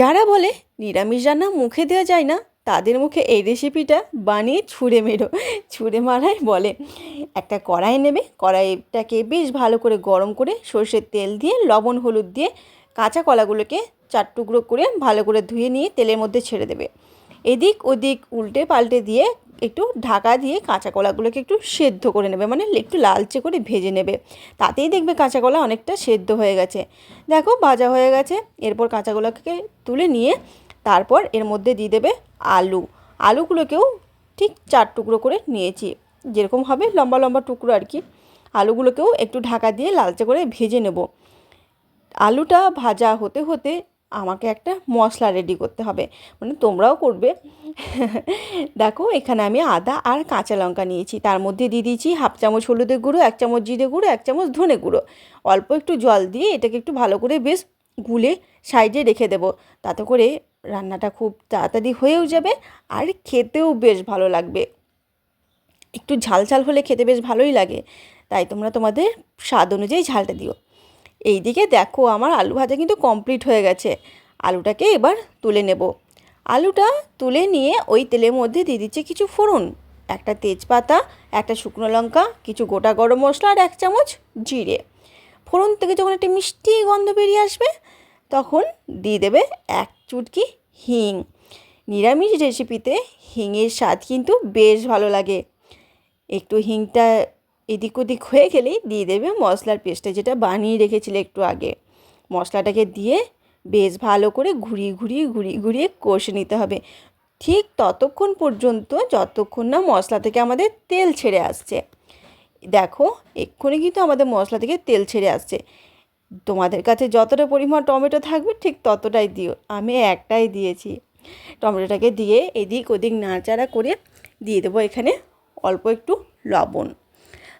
যারা বলে, নিরামিষ রান্না মুখে দেওয়া যায় না, তাদের মুখে এই রেসিপিটা বানিয়ে ছুঁড়ে মেরো। ছুঁড়ে মারাই বলে, একটা কড়াই নেবে, কড়াইটাকে বেশ ভালো করে গরম করে সর্ষের তেল দিয়ে, লবণ, হলুদ দিয়ে কাঁচা কলাগুলোকে চার টুকরো করে ভালো করে ধুয়ে নিয়ে তেলের মধ্যে ছেড়ে দেবে। এদিক ওদিক উল্টে পাল্টে দিয়ে একটু ঢাকা দিয়ে কাঁচা কলাগুলোকে একটু সেদ্ধ করে নেবে মানে একটু লালচে করে ভেজে নেবে। তাতেই দেখবে কাঁচা কলা অনেকটা সেদ্ধ হয়ে গেছে। দেখো ভাজা হয়ে গেছে, এরপর কাঁচা কলাকে তুলে নিয়ে তারপর এর মধ্যে দিয়ে দেবে আলু। আলুগুলোকেও ঠিক চার টুকরো করে নিয়েছি, যেরকম হবে লম্বা লম্বা টুকরো আর কি। আলুগুলোকেও একটু ঢাকা দিয়ে লালচে করে ভেজে নেব। আলুটা ভাজা হতে হতে আমাকে একটা মশলা রেডি করতে হবে। মানে তোমরাও করবে। দেখো, এখানে আমি আদা আর কাঁচা লঙ্কা নিয়েছি। তার মধ্যে দিয়ে দিয়েছি হাফ চামচ হলুদের গুঁড়ো, এক চামচ জিরে গুঁড়ো, এক চামচ ধনে গুঁড়ো। অল্প একটু জল দিয়ে এটাকে একটু ভালো করে বেশ গুলে সাইডে রেখে দেবো। তাতে করে রান্নাটা খুব তাড়াতাড়ি হয়েও যাবে আর খেতেও বেশ ভালো লাগবে। একটু ঝাল ঝাল হলে খেতে বেশ ভালোই লাগে। তাই তোমরা তোমাদের স্বাদ অনুযায়ী ঝালটা দিও। এইদিকে দেখো আমার আলু ভাজা কিন্তু কমপ্লিট হয়ে গেছে। আলুটাকে এবার তুলে নেব। আলুটা তুলে নিয়ে ওই তেলের মধ্যে দিয়ে দিচ্ছে কিছু ফোড়ন, একটা তেজপাতা, একটা শুকনো লঙ্কা, কিছু গোটা গরম মশলা আর এক চামচ জিরে। ফোড়ন থেকে যখন একটা মিষ্টি গন্ধ বেরিয়ে আসবে, তখন দিয়ে দেবে এক চুটকি হিং। নিরামিষ রেসিপিতে হিঙের স্বাদ কিন্তু বেশ ভালো লাগে। একটু হিংটা এদিক ওদিক হয়ে গেলেই দিয়ে দেবে মশলার পেস্টটা, যেটা বানিয়ে রেখেছিলে একটু আগে। মশলাটাকে দিয়ে বেশ ভালো করে ঘুরিয়ে ঘুরিয়ে ঘুরিয়ে ঘুরিয়ে কষে নিতে হবে। ঠিক ততক্ষণ পর্যন্ত, যতক্ষণ না মশলা থেকে আমাদের তেল ছেড়ে আসছে। দেখো, এক্ষুনি কিন্তু আমাদের মশলা থেকে তেল ছেড়ে আসছে। তোমাদের কাছে যতটা পরিমাণ টমেটো থাকবে, ঠিক ততটাই দিও। আমি একটাই দিয়েছি। টমেটোটাকে দিয়ে এদিক ওদিক নাড়াচাড়া করে দিয়ে দেবো এখানে অল্প একটু লবণ।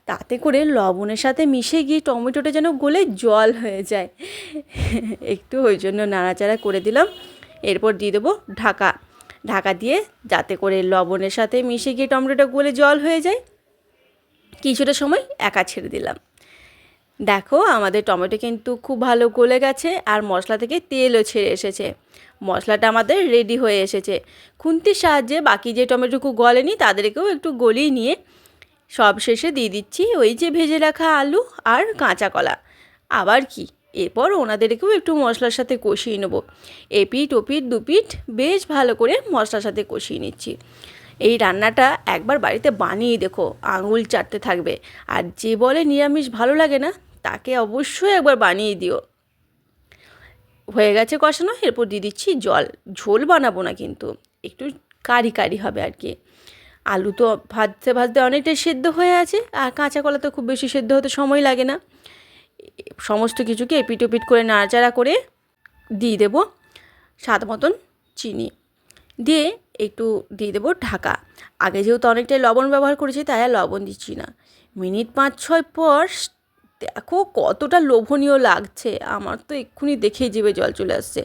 তাতে করে লবণের সাথে মিশে গিয়ে টমেটোটা যেন গলে জল হয়ে যায়। একটু ওই জন্য নাড়াচাড়া করে দিলাম। এরপর দিয়ে দেবো ঢাকা। ঢাকা দিয়ে যাতে করে লবণের সাথে মিশে গিয়ে টমেটোটা গলে জল হয়ে যায়, কিছুটা সময় একা ছেড়ে দিলাম। দেখো আমাদের টমেটো কিন্তু খুব ভালো গলে গেছে আর মশলা থেকে তেলও ছেড়ে এসেছে। মশলাটা আমাদের রেডি হয়ে এসেছে। খুন্তির সাহায্যে বাকি যে টমেটোকু গলেনি তাদেরকেও একটু গলিয়ে নিয়ে সব শেষে দিয়ে দিচ্ছি ওই যে ভেজে রাখা আলু আর কাঁচা কলা। আবার কি? এরপর ওনাদেরকেও একটু মশলার সাথে কষিয়ে নেব। এপিট ওপিট দুপিট বেশ ভালো করে মশলার সাথে কষিয়ে নিচ্ছি। এই রান্নাটা একবার বাড়িতে বানিয়ে দেখো, আঙুল চাটতে থাকবে। আর যে বলে নিরামিষ ভালো লাগে না, তাকে অবশ্যই একবার বানিয়ে দিও। হয়ে গেছে কষানো, এরপর দিয়ে দিচ্ছি জল। ঝোল বানাবো না কিন্তু, একটু কারি কারি হবে আর কি। আলু তো ভাজতে ভাজতে অনেকটাই সেদ্ধ হয়ে আছে, আর কাঁচা কলা তো খুব বেশি সেদ্ধ হতে সময় লাগে না। সমস্ত কিছুকে এপিট ওপিট করে নাড়াচাড়া করে দিয়ে দেবো স্বাদ মতন চিনি। দিয়ে একটু দিয়ে দেবো ঢাকা। আগে যেহেতু অনেকটাই লবণ ব্যবহার করেছি, তাই আর লবণ দিচ্ছি না। মিনিট পাঁচ ছয় পর দেখো কতটা লোভনীয় লাগছে, আমার তো এক্ষুনি দেখেই জিভে জল চলে আসছে।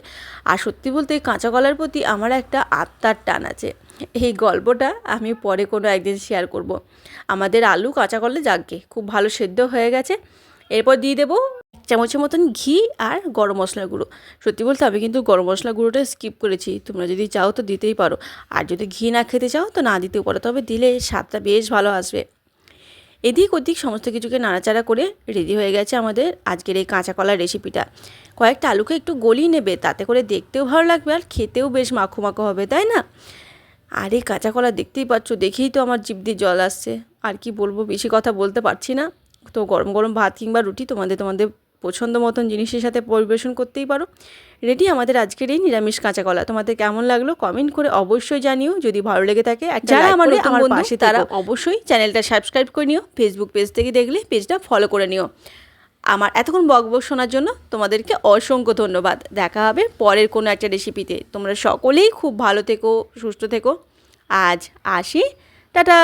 আর সত্যি বলতে কাঁচা কলার প্রতি আমার একটা আত্মার টান আছে। এই গল্পটা আমি পরে কোনো একদিন শেয়ার করব। আমাদের আলু কাঁচা কলা যাকগে, খুব ভালো সেদ্ধ হয়ে গেছে। এরপর দিয়ে দেবো চামচের মতন ঘি আর গরম মশলার গুঁড়ো। সত্যি বলতে আমি কিন্তু গরম মশলা গুঁড়োটা স্কিপ করেছি, তোমরা যদি চাও তো দিতেই পারো। আর যদি ঘি না খেতে চাও তো না দিতেও পারো, তবে দিলে স্বাদটা বেশ ভালো আসবে। এদিক ওদিক সমস্ত কিছুকে নাড়াচাড়া করে রেডি হয়ে গেছে আমাদের আজকের এই কাঁচা কলার রেসিপিটা কয়েকটা আলুকে একটু গলিয়ে নেবে, তাতে করে দেখতেও ভালো লাগবে আর খেতেও বেশ মাখো মাখো হবে, তাই না? আর এই কাঁচা কলা দেখতেই পাচ্ছ দেখেই তো আমার জিভ দিয়ে জল আসছে। আর কি বলব বেশি কথা বলতে পারছি না। তো গরম গরম ভাত কিংবা রুটি তোমাদের তোমাদের পছন্দ মতন জিনিসের সাথে পরিবেশন করতেই পারো। রেডি আমাদের আজকের এই নিরামিষ কাঁচা কলা। তোমাদের কেমন লাগল কমেন্ট করে অবশ্যই জানিও। যদি ভালো লেগে থাকে যারা আমার আমার পাশে তারা অবশ্যই চ্যানেলটা সাবস্ক্রাইব করে নিও। ফেসবুক পেজ থেকে দেখলে পেজটা ফলো করে নিও। আমার এতক্ষণ বক বক শোনার জন্য তোমাদেরকে অসংখ্য ধন্যবাদ। দেখা হবে পরের কোনো একটা রেসিপিতে তোমরা সকলেই খুব ভালো থেকো, সুস্থ থেকো। আজ আসি। টাটা!